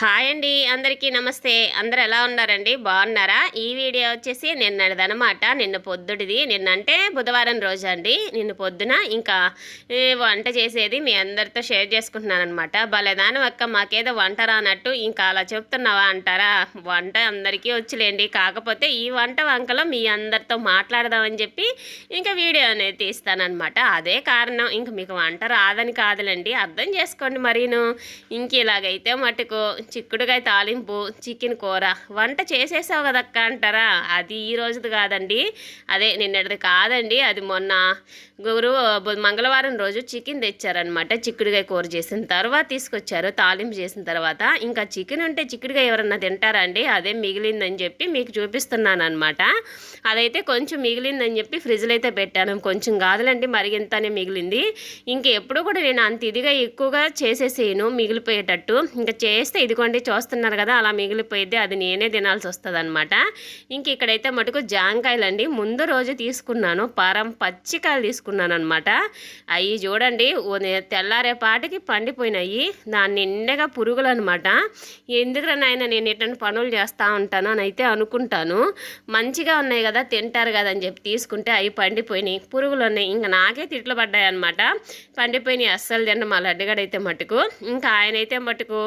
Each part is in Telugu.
హాయ్ అండి అందరికీ నమస్తే. అందరు ఎలా ఉన్నారండి? బాగున్నారా? ఈ వీడియో వచ్చేసి నిన్నటిదనమాట నిన్న పొద్దుటిది. నిన్నంటే బుధవారం రోజు అండి. నిన్న పొద్దున ఇంకా వంట చేసేది మీ అందరితో షేర్ చేసుకుంటున్నాను అనమాట భలేదాని అక్క మాకేదో వంట రానట్టు ఇంకా అలా చెప్తున్నావా అంటారా? వంట అందరికీ వచ్చులేండి. కాకపోతే ఈ వంట వంకలో మీ అందరితో మాట్లాడదామని చెప్పి ఇంకా వీడియో అనేది తీస్తానన్నమాట. అదే కారణం. ఇంక మీకు వంట రాదని కాదులేండి. అర్థం చేసుకోండి మరీను. ఇంక ఇలాగైతే మటుకు చిక్కుడుకాయ తాలింపు చికెన్ కూర. వంట చేసేసావు కదక్క అంటారా? అది ఈ రోజుది కాదండి. అదే నిన్నటిది కాదండి. అది మొన్న గురువు మంగళవారం రోజు చికెన్ తెచ్చారనమాట చిక్కుడుకాయ కూర చేసిన తర్వాత తీసుకొచ్చారు. తాలింపు చేసిన తర్వాత. ఇంకా చికెన్ ఉంటే చిక్కుడుకాయ ఎవరన్నా తింటారా అండి? అదే మిగిలిందని చెప్పి మీకు చూపిస్తున్నాను అనమాట అదైతే కొంచెం మిగిలిందని చెప్పి ఫ్రిడ్జ్లో అయితే పెట్టాను. కొంచెం కాదులండి మరిగింతనే మిగిలింది. ఇంకెప్పుడు కూడా నేను అంత ఇదిగా ఎక్కువగా చేసేసేయను మిగిలిపోయేటట్టు. ఇంకా చేస్తే ఇది ఇదిగోండి చూస్తున్నారు కదా అలా మిగిలిపోయిద్ది అది నేనే తినాల్సి వస్తుంది అనమాట ఇంక ఇక్కడైతే మటుకు జాంకాయలు అండి ముందు రోజు తీసుకున్నాను పారం పచ్చికాయలు తీసుకున్నాను అనమాట అవి చూడండి తెల్లారేపాటికి పండిపోయినాయి దాని నిండగా పురుగులు అనమాట ఎందుకురా నాయన నేను ఇటువంటి పనులు చేస్తూ ఉంటాను అని అయితే అనుకుంటాను. మంచిగా ఉన్నాయి కదా తింటారు కదా అని చెప్పి తీసుకుంటే అవి పండిపోయినాయి పురుగులు ఉన్నాయి. ఇంకా నాకే తిట్లు పడ్డాయి అనమాట పండిపోయినాయి అస్సలు తిన్న మా లడ్డుగడైతే మటుకు. ఇంకా ఆయనైతే మటుకు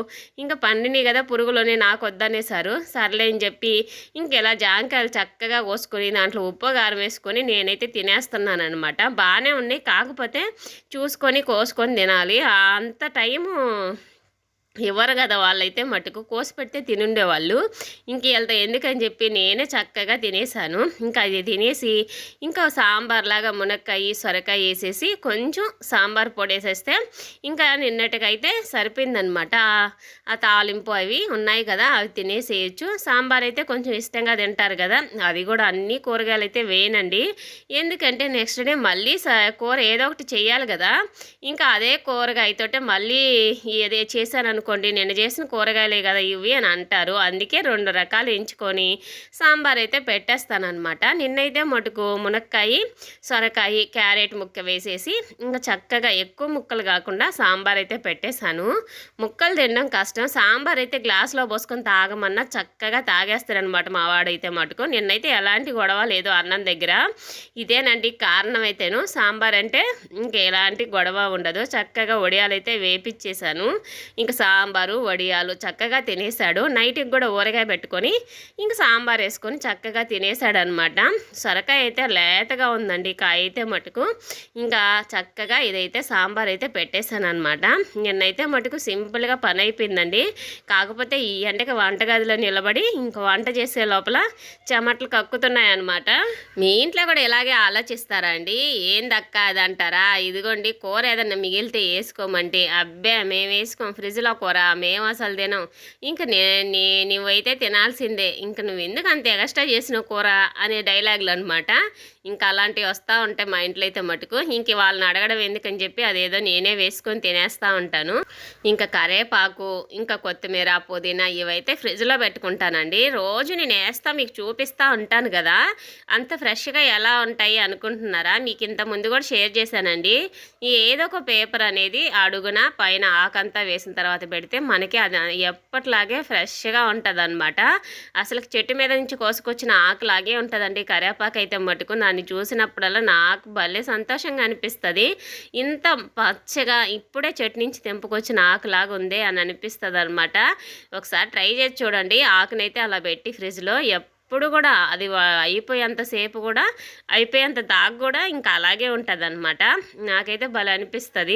ఇంకా పండినాయి కదా పురుగులోనే నాకు వద్దనేసారు సర్లే అని చెప్పి ఇంకెలా జాంకాయలు చక్కగా కోసుకొని దాంట్లో ఉప్పు కారం వేసుకొని నేనైతే తినేస్తున్నాను అనమాట బాగానే ఉన్నాయి. కాకపోతే చూసుకొని కోసుకొని తినాలి. అంత టైము ఇవ్వరు కదా వాళ్ళైతే మటుకు కోసి పెడితే తినుండేవాళ్ళు. ఇంక వెళ్తా ఎందుకని చెప్పి నేనే చక్కగా తినేసాను. ఇంకా అది తినేసి ఇంకా సాంబార్ లాగా మునక్కాయ సొరకాయ వేసేసి కొంచెం సాంబార్ పొడి వేసేస్తే ఇంకా నిన్నటికైతే సరిపోయిందనమాట. ఆ- తాలింపు అవి ఉన్నాయి కదా అవి తినేసేయచ్చు. సాంబార్ అయితే కొంచెం ఇష్టంగా తింటారు కదా అది కూడా అన్ని కూరగాయలు అయితే వేయనండి. ఎందుకంటే నెక్స్ట్ డే మళ్ళీ కూర ఏదో ఒకటి చేయాలి కదా. ఇంకా అదే కూరగాయతోటే మళ్ళీ ఏదే చేశాను అనుకోండి నేను చేసిన కూరగాయలే కదా ఇవి అని అంటారు. అందుకే రెండు రకాలు ఎంచుకొని సాంబార్ అయితే పెట్టేస్తాను అనమాట నిన్నైతే మటుకు మునక్కాయ సొరకాయ క్యారెట్ ముక్క వేసేసి ఇంకా చక్కగా ఎక్కువ ముక్కలు కాకుండా సాంబార్ అయితే పెట్టేశాను. ముక్కలు తినడం కష్టం. సాంబార్ అయితే గ్లాస్లో పోసుకొని తాగమన్నా చక్కగా తాగేస్తారనమాట మా వాడైతే మటుకు. నిన్నైతే ఎలాంటి గొడవ లేదు అన్నం దగ్గర. ఇదేనండి కారణం అయితేను. సాంబార్ అంటే ఇంక ఎలాంటి గొడవ ఉండదు. చక్కగా వడియాలైతే అయితే వేపిచ్చేసాను ఇంకా సాంబారు వడియాలు చక్కగా తినేసాడు నైట్కి కూడా ఊరగాయ పెట్టుకొని ఇంకా సాంబార్ వేసుకొని చక్కగా తినేసాడు అనమాట సొరకాయ అయితే లేతగా ఉందండి కాయ అయితే మటుకు. ఇంకా చక్కగా ఇదైతే సాంబార్ అయితే పెట్టేశాను అనమాట నిన్నైతే మటుకు సింపుల్గా పని అయిపోయిందండి. కాకపోతే ఈ ఎండకి వంటగదిలో నిలబడి ఇంకా వంట చేసే లోపల చెమటలు కక్కుతున్నాయి అనమాట మీ ఇంట్లో కూడా ఇలాగే ఆలోచిస్తారా అండి? ఏందక్క అది అంటారా ఇదిగోండి కూర ఏదన్నా మిగిలితే వేసుకోమంటే. అబ్బే మేము వేసుకోం ఫ్రిడ్జ్లో కూర మేము అసలు తినం. ఇంక నే నే- నువ్వైతే తినాల్సిందే. ఇంక నువ్వు ఎందుకు అంత ఎగస్ట్రా చేసిన కూర అనే డైలాగులు అనమాట ఇంకా అలాంటివి వస్తూ ఉంటాయి మా ఇంట్లో అయితే మటుకు. ఇంక వాళ్ళని అడగడం ఎందుకని చెప్పి అదేదో నేనే వేసుకొని తినేస్తూ ఉంటాను. ఇంకా కరేపాకు ఇంకా కొత్తిమీర పుదీనా ఇవైతే ఫ్రిడ్జ్లో పెట్టుకుంటానండి. రోజు నేను వేస్తా మీకు చూపిస్తూ ఉంటాను కదా. అంత ఫ్రెష్గా ఎలా ఉంటాయి అనుకుంటున్నారా? మీకు ఇంత ముందు కూడా షేర్ చేశానండి. ఏదో ఒక పేపర్ అనేది అడుగున పైన ఆకంతా వేసిన తర్వాత పెడితే మనకి అది ఎప్పటిలాగే ఫ్రెష్గా ఉంటుంది అనమాట అసలు చెట్టు మీద నుంచి కోసుకొచ్చిన ఆకులాగే ఉంటుందండి. కరివేపాకు అయితే మటుకు దాన్ని చూసినప్పుడల్లా నాకు భలే సంతోషంగా అనిపిస్తుంది. ఇంత పచ్చగా ఇప్పుడే చెట్టు నుంచి తెంపుకొచ్చిన ఆకులాగా ఉంది అని అనిపిస్తుంది అనమాట ఒకసారి ట్రై చేసి చూడండి. ఆకునైతే అలా పెట్టి ఫ్రిడ్జ్లో ఎప్పుడు కూడా అది అయిపోయేంతసేపు కూడా అయిపోయేంత దాకా కూడా ఇంకా అలాగే ఉంటుంది అనమాట నాకైతే భలే అనిపిస్తుంది.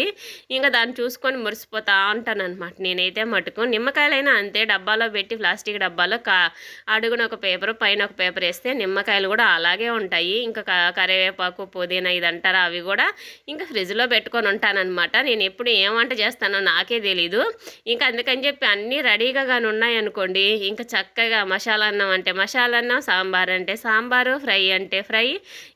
ఇంకా దాన్ని చూసుకొని మురిసిపోతా ఉంటాను అనమాట నేనైతే మటుకు నిమ్మకాయలైనా అంతే డబ్బాలో పెట్టి ప్లాస్టిక్ డబ్బాలో కా అడుగున ఒక పేపర్ పైన ఒక పేపర్ వేస్తే నిమ్మకాయలు కూడా అలాగే ఉంటాయి. ఇంకా కరివేపాకు పుదీనా ఇది అంటారా అవి కూడా ఇంకా ఫ్రిడ్జ్లో పెట్టుకొని ఉంటానన్నమాట. నేను ఎప్పుడు ఏం వంట చేస్తానో నాకే తెలీదు. ఇంకా అందుకని చెప్పి అన్నీ రెడీగా కానీ ఉన్నాయనుకోండి ఇంకా చక్కగా మసాలా అన్నం అంటే మసాలా అన్నం సాంబార్ అంటే సాంబారు ఫ్రై అంటే ఫ్రై.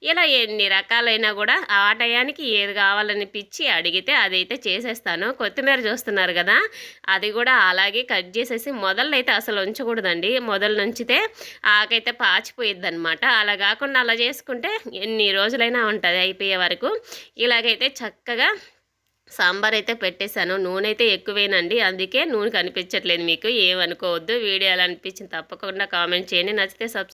ఇలా ఎన్ని రకాలైనా కూడా ఆ టయానికి ఏది కావాలనిపించి అడిగితే అదైతే చేసేస్తాను. కొత్తిమీర చూస్తున్నారు కదా అది కూడా అలాగే కట్ చేసేసి మొదలైతే అసలు ఉంచకూడదండి. మొదలు నుంచితే ఆకైతే పాచిపోయిద్ది అనమాట అలా కాకుండా అలా చేసుకుంటే ఎన్ని రోజులైనా ఉంటుంది అయిపోయే వరకు. ఇలాగైతే చక్కగా సాంబార్ అయితే పెట్టేశాను. నూనె అయితే ఎక్కువేనండి. అందుకే నూనె కనిపించట్లేదు మీకు. ఏమనుకోవద్దు. వీడియో ఎలా అనిపించింది తప్పకుండా కామెంట్ చేయండి. నచ్చితే సబ్స్క్రైబ్